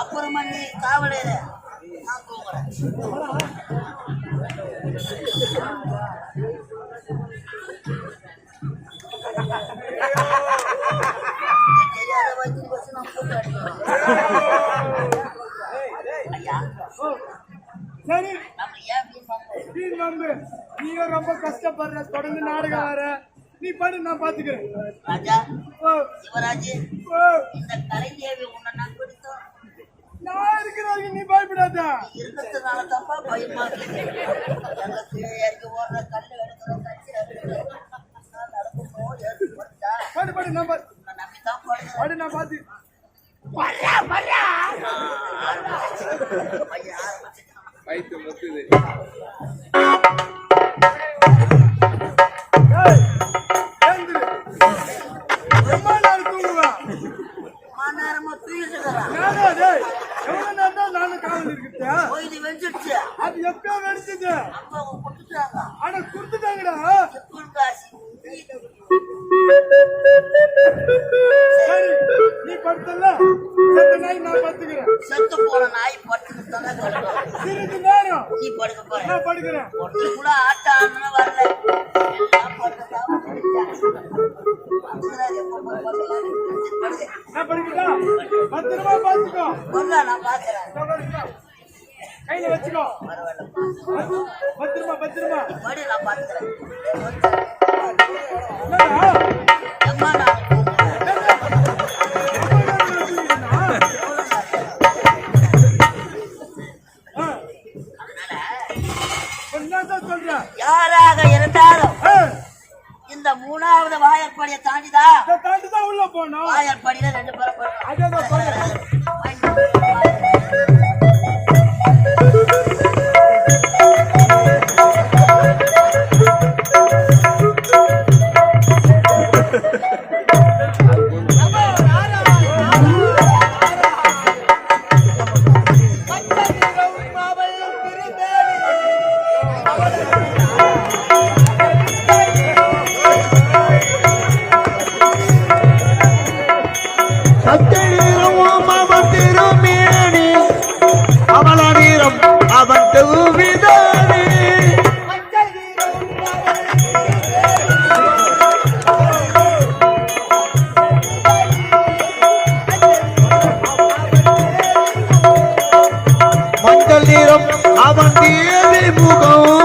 அப்புறமா நீ காவலரு. நான் தூங்குறேன் தெரியாத நான். ஐயா சரி நம்ம ஏன்? நீ நம்பு. நீயும் ரொம்ப கஷ்டப்படுற தொடர்ந்து நாடகம் வர நீ படு நான் பாத்துக்கிறேன். ராஜா சிவராஜ் இந்த கலைதேவி உன்னை நான் இருக்கிறவங்க நீ பயப்படாத. இருக்கிறதுனால தப்பா பயமா இருக்கு இறங்கி ஓடுற கல்லு எடுக்கிற கட்சி நடக்குமோ ஏது போச்சா படு படு நான் பாத்து நம்பித்தான் போடுறேன் படு நான் பாத்து. பையன் ஆரம்பிச்சுட்டான் வயிற்று முத்துது. ஏய், அட கொடுத்துட்டாங்கடா. சரி நீ படுத்தல செத்த நாய் நான் படுத்துக்கிறேன். செத்து போன நாய் கிடக்கும் சிறிது நேரம். நீ படுக்க போற நான் படுக்கிறேன். கூட வரல. நான் பத்திரமா பாத்துக்கோ நான் பாக்குறேன். கையில வச்சுக்கோ. பத்திரமா பத்திரமா. யாராக இருந்தாலும் இந்த மூணாவது வாயற்படியை தாண்டிதான் இதை தாண்டி தான் உள்ள போனோம் வாயற்படியில ரெண்டு பேரும் மஞ்சள் அவன் தேவி முகம்.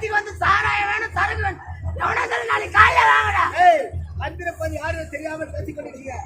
இடத்துக்கு வந்து சாராயம் வேணும் சரக்கு வேணும். எவனா சரி நாளைக்கு காலையில வாங்கடா. வந்திருப்பது யாரும் தெரியாம பேசிக்கொண்டிருக்கீங்க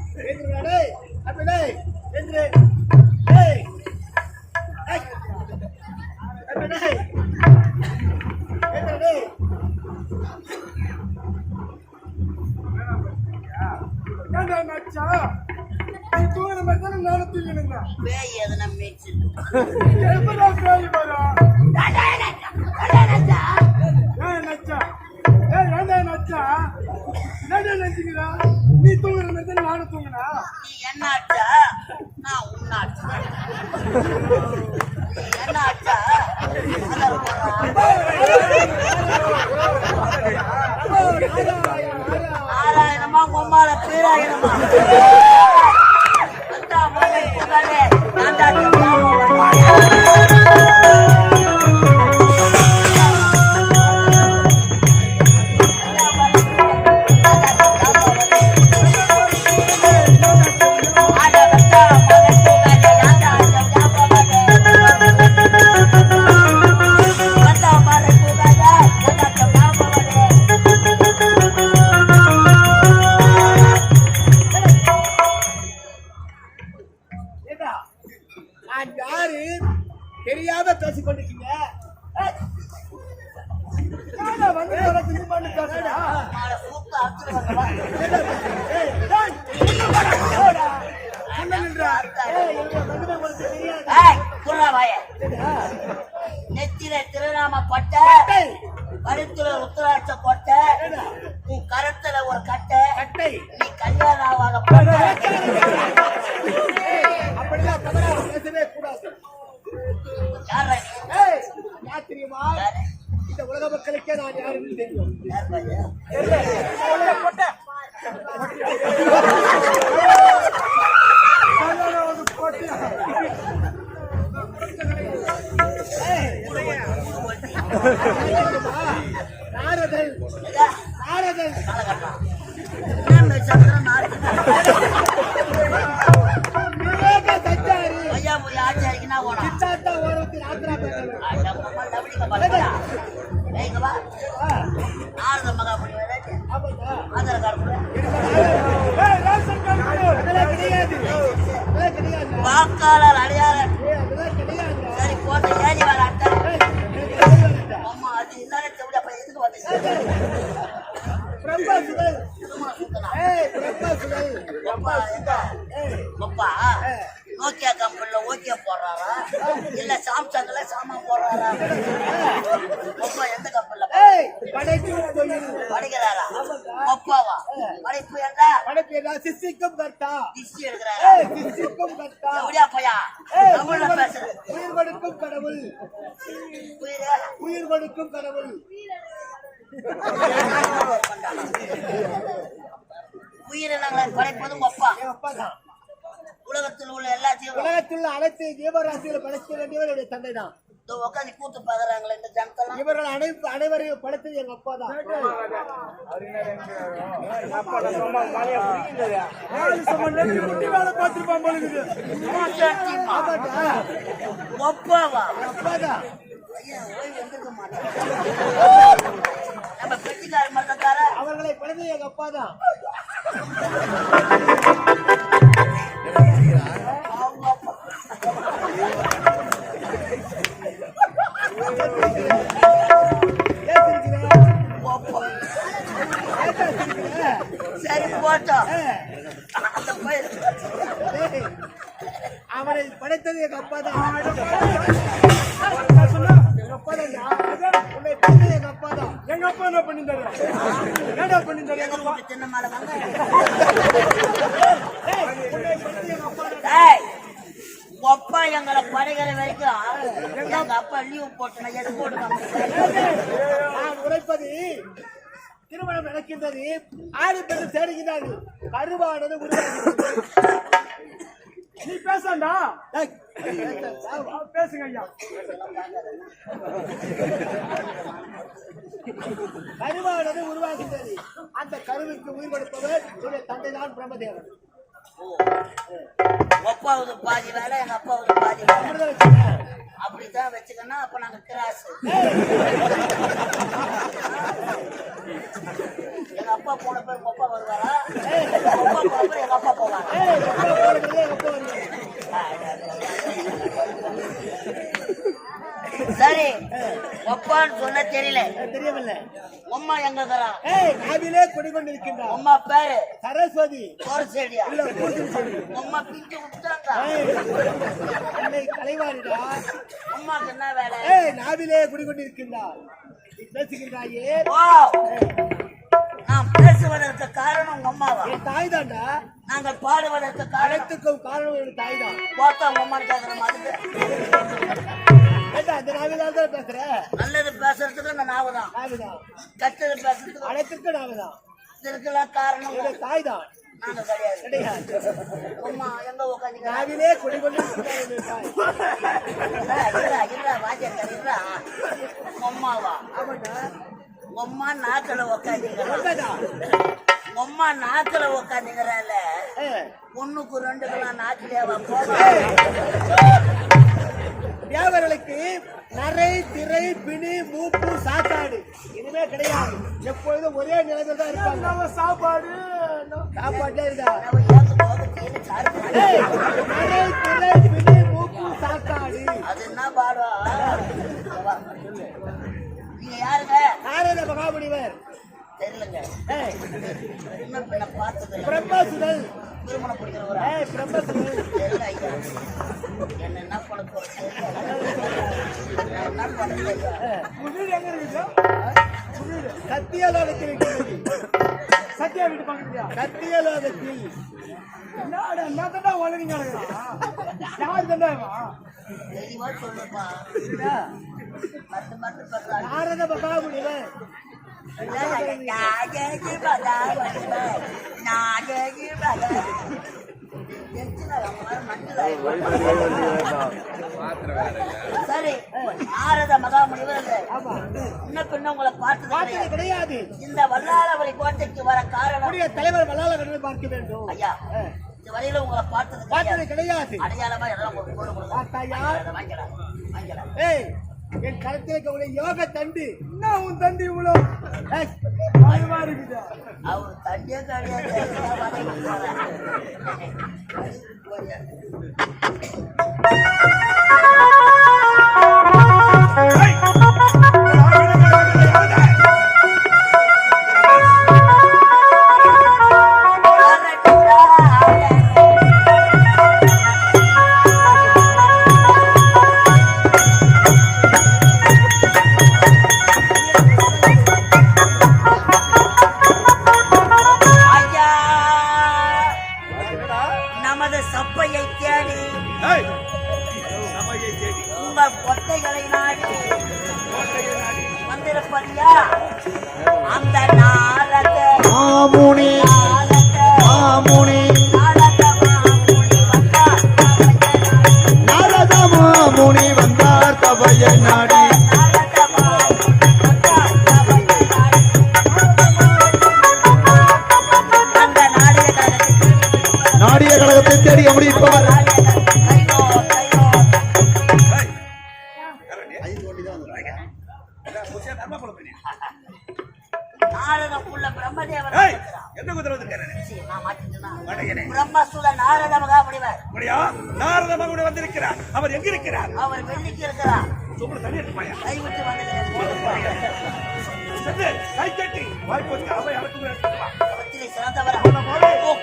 காய்ச்ச போட்ட நீ கரத்துல ஒரு கட்டை கட்டை. நீ கல்யாணம் அப்படிதான் பேசவே இந்த உலக மக்களுக்கே நான் யாருன்னு தெரியும். கடவுள். உயிர் கொடுக்கும் கடவுள். உயிரை நாங்கள் படைப்பதும் தான். உலகத்தில் உள்ள எல்லா உலகத்தில் உள்ள அனைத்து ஜீவராசிகளை படைக்க வேண்டியவர் என்னுடைய தந்தை தான். உட்காந்து கூத்து பாக்குறாங்களே இந்த ஜனத்தெல்லாம் இவர்கள் அனை அனைவரையும் படுத்தது எங்க அப்பா தான். அப்பாவா? அப்பா தான். நம்ம அவர்களை படுத்தது எங்க அப்பா அவரை படைத்தது எங்க அப்பா தான். அப்பா தான் உன்னை எங்க அப்பா தான். எங்க அப்பா என்ன பண்ணி அப்பா? எங்களை படைக்கிற வரைக்கும் எங்க அப்பா லீவ் போட்டு நான் எடுத்து போட்டு உரைப்பது. திருமணம் நடக்கின்றது. ஆடு பெண்ணு தேடுகிறார்கள். கருவானது உருவாகிறது நீ பேசாண்டா? பேசுங்க ஐயா. கருவானது உருவாகின்றது. அந்த கருவுக்கு உயிர் கொடுப்பவர் தந்தை தான் பிரம்மதேவன் அப்பாவுது பாதி வேலை எங்க அப்பாவுது பாதி வேலை. அப்படிதான் வச்சுக்கணும். அப்ப நாங்க கிராஸ். எங்க அப்பா போன பேர் உங்க அப்பா வருவாரா? அப்பா போன பேர் எங்க அப்பா போவாரா? எங்க எங்க. சரி ஒப்பான்னு சொன்ன தெரியல. தெரியவில்லை. உம்மா எங்க இருக்கிறா? ஏய் நாவிலே குடிகொண்டிருக்கின்றார் உம்மா பேரு? சரஸ்வதி. சோரசேடியா இல்ல பூஜை செடி. உம்மா பிஞ்சு ஏய், அன்னை உம்மாக்கு என்ன வேலை. ஏய் நாவிலே குடிகொண்டிருக்கின்றார் நீ பேசுகின்றாயே. ஓ நான் பேசுவதற்கு காரணம் உங்க அம்மாவா? என் தாய் தாண்டா நாங்கள் பாடுவதற்கு காரணம். அனைத்துக்கும் காரணம் என் தாய் தான் பார்த்தா உங்க கேட்கற மாதிரி நாவிலால் தான் பேசுற? நல்லது பேசுறதுக்கு தான் நாவிதான். கெட்டது பேசுறதுக்கு அனைத்துக்கும் நாவிதான். இதுக்கெல்லாம் காரணம் தாய் தான் நாவிலே வாஜா அம்மாவா ஆமாண்டா அம்மா நாக்கில உக்காந்துக்கிறா உண்மைதான் அம்மா நாக்கில உக்காந்துக்கிறால ஏய், ஒண்ணுக்கு ரெண்டுக்கெல்லாம் நாக்கிலேவா போவா? தேவர்களுக்கு நரை திரை பிணி மூப்பு சாக்காடு இனிமே கிடையாது. எப்பொழுதும் ஒரே நிலைமையில் தான் இருப்பாங்க. நம்ம சாப்பாடு? சாப்பாட்டே பாரு. ஏய், நரை திரை பிணி மூப்பு சாக்காடு அது என்ன பாடம் நீங்க யாருங்க? நாரத மகாமுனிவர். தெரியலங்க. பிரம்மசுதல் திருமணம் பிடிக்கிறவரா என்ன பண்ண போறது நான் என்ன இருக்குது சத்தியலோகத்தில் சத்யா வீட்டு பக்கத்துலயா? சத்தியலோகத்தில் என்னடா வளரிங்க யார் தண்டா இவன்? தெளிவா சொல்லுப்பா. சரி நாரத மகாமுனிவர் இன்னும் பின்ன உங்களை பார்த்தது கிடையாது. இந்த வல்லாரவரை கோட்டைக்கு வர காரணம் தலைவர் வல்லாள பார்க்க வேண்டும் ஐயா இந்த வரையில உங்களை பார்த்தது பார்த்தது கிடையாது. அடையாளமா எல்லாம்? வாங்கிக்கலாம் வாங்கிக்கலாம் ஏய் என் கருத்தில் இருக்கக்கூடிய யோக தண்டு. என்ன உன் தண்டி இவ்வளோ? பயமா இருக்குது. அவர் தண்ணியே கிடையாது. ஐயா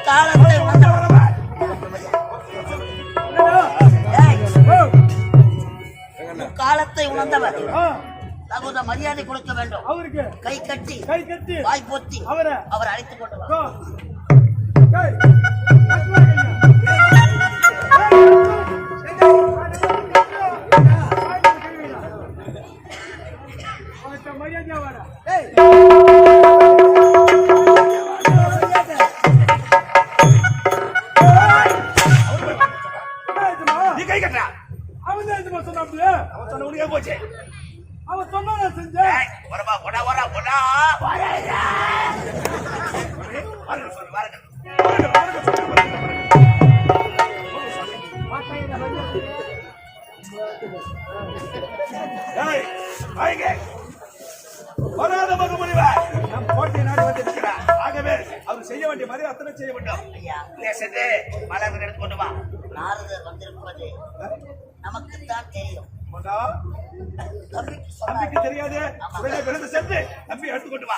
காலத்தை வந்தவரவா காலத்தை உணர்ந்தவர் தகுந்த மரியாதை கொடுக்க வேண்டும் அவருக்கு. கை கட்டி. கை கட்டி. வாய் அவரை. அவர் அழைத்துக் கொண்டு வேண்டிய மாதிரி அத்தனை செய்ய வேண்டாம். ஐயா எடுத்து கொண்டு வா. நாரதர் வந்திருப்பது நமக்கு தான் தெரியும் தம்பிக்கு தெரியாது. செத்து தம்பி எடுத்துக்கொண்டு வா.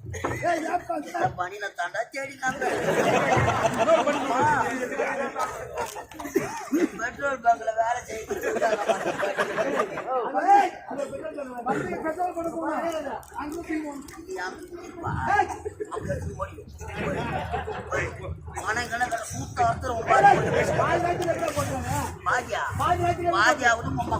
பணியில தாண்டா தேடினாங்க பெட்ரோல் பங்க்ல வேலை செய்ய பாஜியா பாஜியாவது மம்மா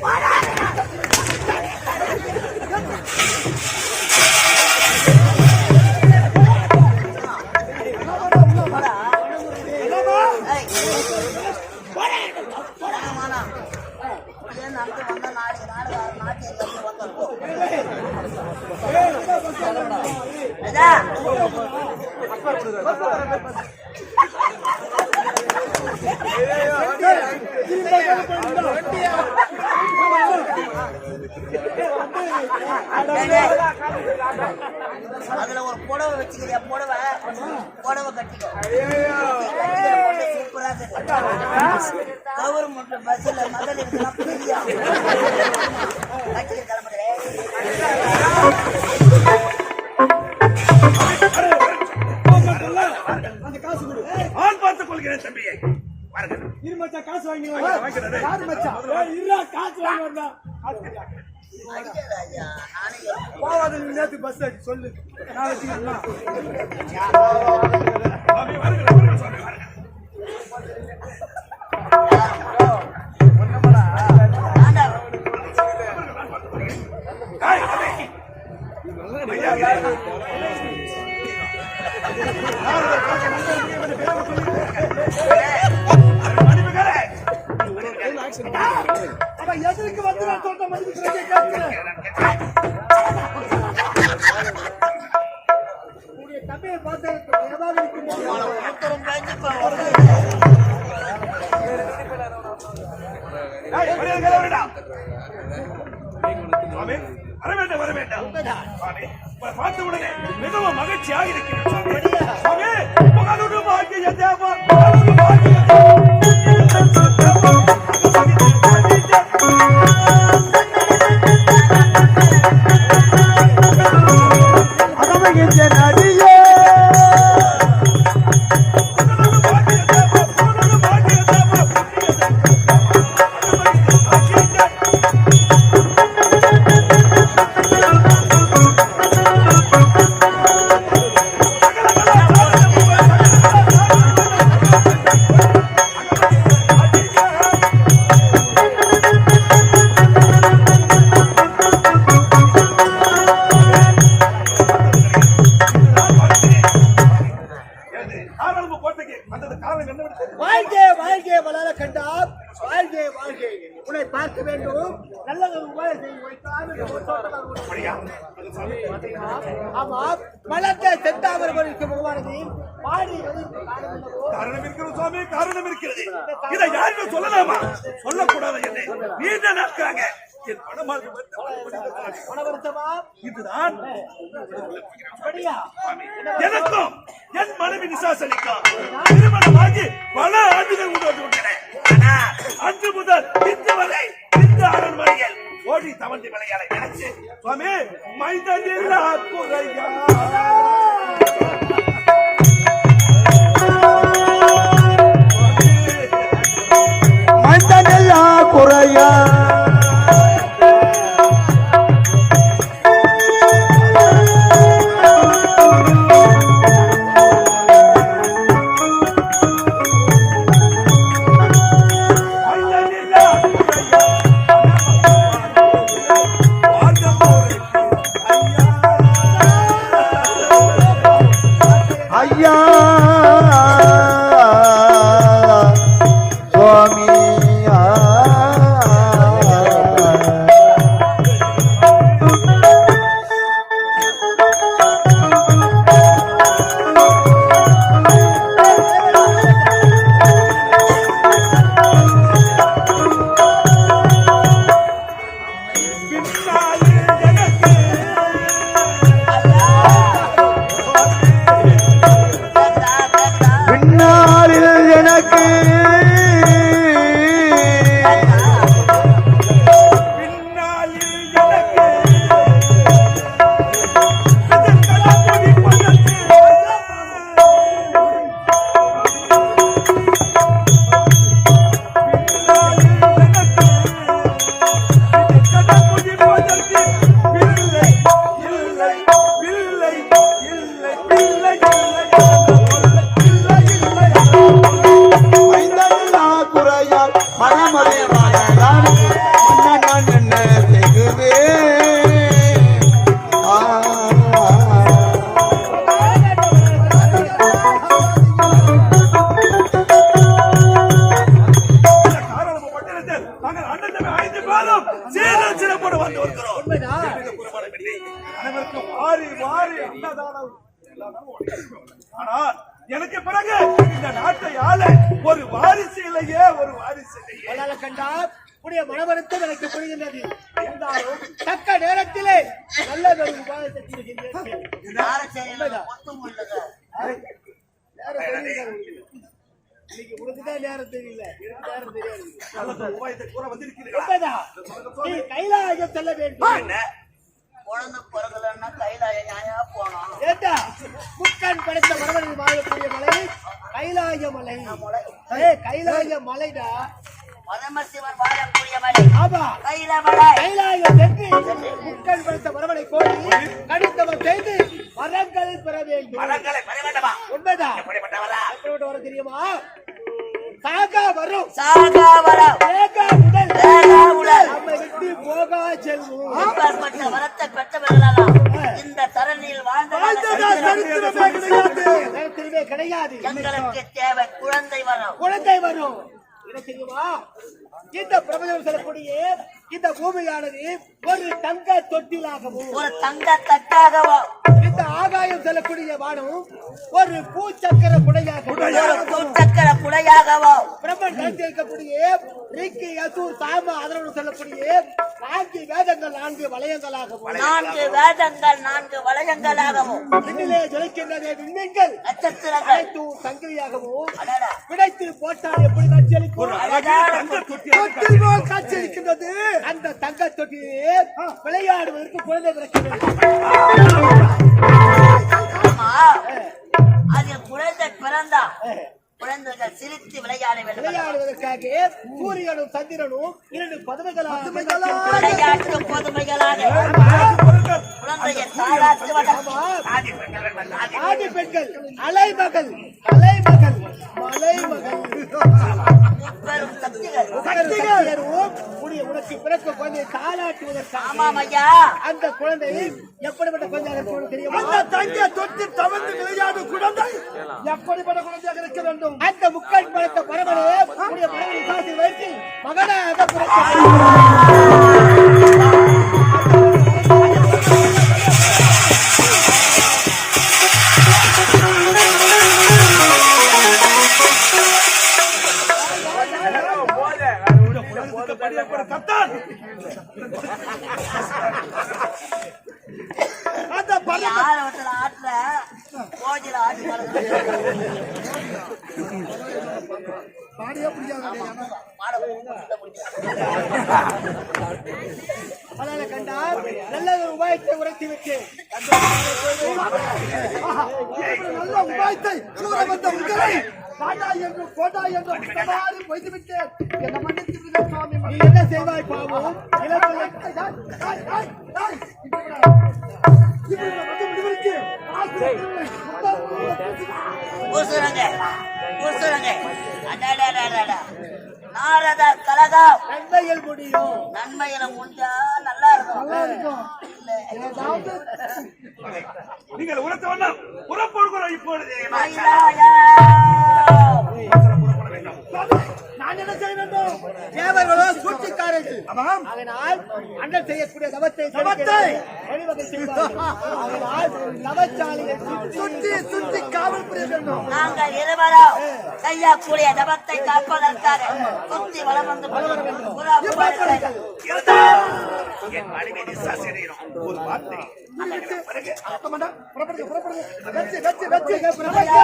போட. அதுல ஒரு புடவை வச்சுக்கிறியா? புடவை. புடவை கட்டிக்க. சொல்லு. நான் வச்சுக்கலாம் வருகிறேன் வருகிறேன் சாமி எதுக்கு வந்து நான் சொல்ற மதிப்பு கேட்கிறேன் உங்களை பார்த்த உடனே மிகவும் மகிழ்ச்சியாக இருக்கிறேன் பாக்கிய தேவா, பாக்கிய அகமகின்ற நதியே எனக்கும் என் மனைவி நிசா நிசாசனிக்கும் திருமணமாகி பல ஆண்டுகள் முன்னோட்டு அன்று முதல் இன்று வரை இந்த அரண்மனையில் ஓடி தவழ்ந்து விளையாட நினைச்சு சுவாமி மைதனில்லா குறையா மந்தனெல்லா குறையா ஏண்டா முக்கன் படைத்த மரபணில் வாழக்கூடிய மலை கைலாய மலை. கைலாய மலைடா. பரமசிவன் வாழக்கூடிய மலை. ஆமா. கையில மலை கைலாயம் சென்று முக்கன் படைத்த மரபனை கோரி கடித்தவன் செய்து வரங்களை பெற வேண்டும். மரங்களை பெற வேண்டுமா? உண்மைதான் எப்படிப்பட்டவரா எப்படிப்பட்ட வர தெரியுமா? சாகா வரும். சாகா வரம். ஏகா முதல் முதல். விட்டு போகா செல்வம். அப்பேற்பட்ட வரத்தை பெற்றவர்களெல்லாம் இந்த தரணியில் சரித்திரமே கிடையாது. எங்களுக்கு தேவை குழந்தை வரம். குழந்தை வரும். என்ன தெரியுமா? இந்த பிரபஞ்சம் சொல்லக்கூடிய இந்த பூமியானது ஒரு தங்க தொட்டிலாகவும் ஒரு தங்க தட்டாகவோ? இந்த ஆகாயம் செல்லக்கூடிய வானம் ஒரு பூச்சக்கர பூச்சக்கர குடையாகவோ பிரபஞ்சத்தில் இருக்கக்கூடிய ரிக்கி யசூர் சாம அதனோடு சொல்லக்கூடிய நான்கு வேதங்கள் நான்கு வளையங்களாகவும். நான்கு வேதங்கள் நான்கு வளையங்களாகவும். விண்ணிலே ஜொலிக்கின்றதே விண்மீன்கள் நட்சத்திரங்கள். அனைத்தும் சங்கிலியாகவும். பிழைத்து போட்டால் எப்படி அழகான தொட்டில் போல் காட்சியளிக்கின்றது அந்த தங்க தொட்டிலே விளையாடுவதற்கு குழந்தை பிறக்க வேண்டும் ஆமா. அதில் குழந்தை பிறந்தா. குழந்தைகள் சிரித்து விளையாட வேண்டும். விளையாடுவதற்காக சூரியனும் சந்திரனும் இரண்டு பதவிகளாக விளையாட்டு பொதுமைகளாக குழந்தையை தாளாட்டுவதற்கு ஆதி பெண்கள் அலைமகள் அலைமகள் மலைமகள். முப்பெரும் சக்திகள். சக்திகளும் உடைய உனக்கு பிறக்க குழந்தையை தாளாட்டுவதற்காக ஆமாம் ஐயா. அந்த குழந்தை எப்படிப்பட்ட குழந்தையாக தெரியுமா? அந்த தங்க தொட்டி தவழ்ந்து விளையாடும் குழந்தை எப்படிப்பட்ட இருக்க வேண்டும். அந்த முக்கால் பழத்த பரவலே உடைய பரவலை சாசி வைத்து மகனாக பிறக்க நாரதர் கலகம் நன்மையில் முடியும் நன்மையில முடிஞ்சா நல்லா இருக்கும் ஏதாவது நீங்கள் உரத்த வண்ணம் புறப்படுகிறோம் இப்பொழுது மயிலாயா. நான் என்ன செய்ய வேண்டும்? தேவர்களோ சூழ்ச்சிக்காரர்கள். அதனால் அண்ணன் செய்யக்கூடிய தவத்தை தவத்தை! வழிவகை செய்வார்கள். அதனால் தவச்சாலியை சுற்றி சுற்றி காவல் புரிய வேண்டும். நாங்கள் இருவரும் செய்யக்கூடிய தபத்தை காப்பதற்காக சுத்தி வளம் வந்து கொண்டிருக்கிறோம். புறா புறப்படுங்கள். என் மனைவி நிசா செய்யணும் ஒரு வார்த்தை. புறப்படுங்க புறப்படுங்க. வெச்சு வெச்சு வெச்சு ஐயா.